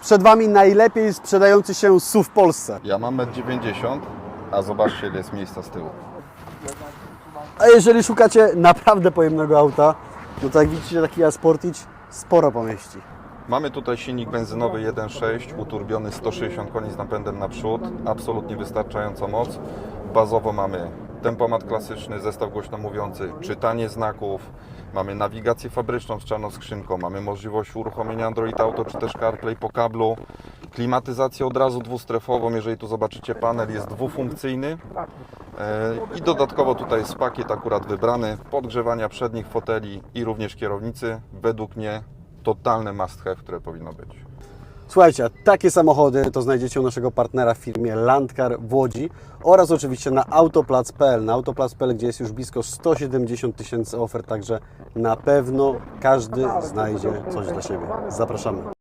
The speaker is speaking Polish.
Przed Wami najlepiej sprzedający się SUV w Polsce. Ja mam 1,90 m, a zobaczcie ile jest miejsca z tyłu. A jeżeli szukacie naprawdę pojemnego auta, no to jak widzicie taki Sportage sporo pomieści. Mamy tutaj silnik benzynowy 1.6, uturbiony 160 koni z napędem naprzód, absolutnie wystarczająca moc. Bazowo mamy tempomat klasyczny, zestaw głośno mówiący, czytanie znaków, mamy nawigację fabryczną z czarną skrzynką, mamy możliwość uruchomienia Android Auto czy też CarPlay po kablu, klimatyzację od razu dwustrefową, jeżeli tu zobaczycie panel jest dwufunkcyjny E, i dodatkowo tutaj jest pakiet akurat wybrany, podgrzewania przednich foteli i również kierownicy, według mnie totalne must have, które powinno być. Słuchajcie, takie samochody to znajdziecie u naszego partnera w firmie Landcar w Łodzi oraz oczywiście na autoplac.pl. Na autoplac.pl, gdzie jest już blisko 170 tysięcy ofert, także na pewno każdy znajdzie coś dla siebie. Zapraszamy.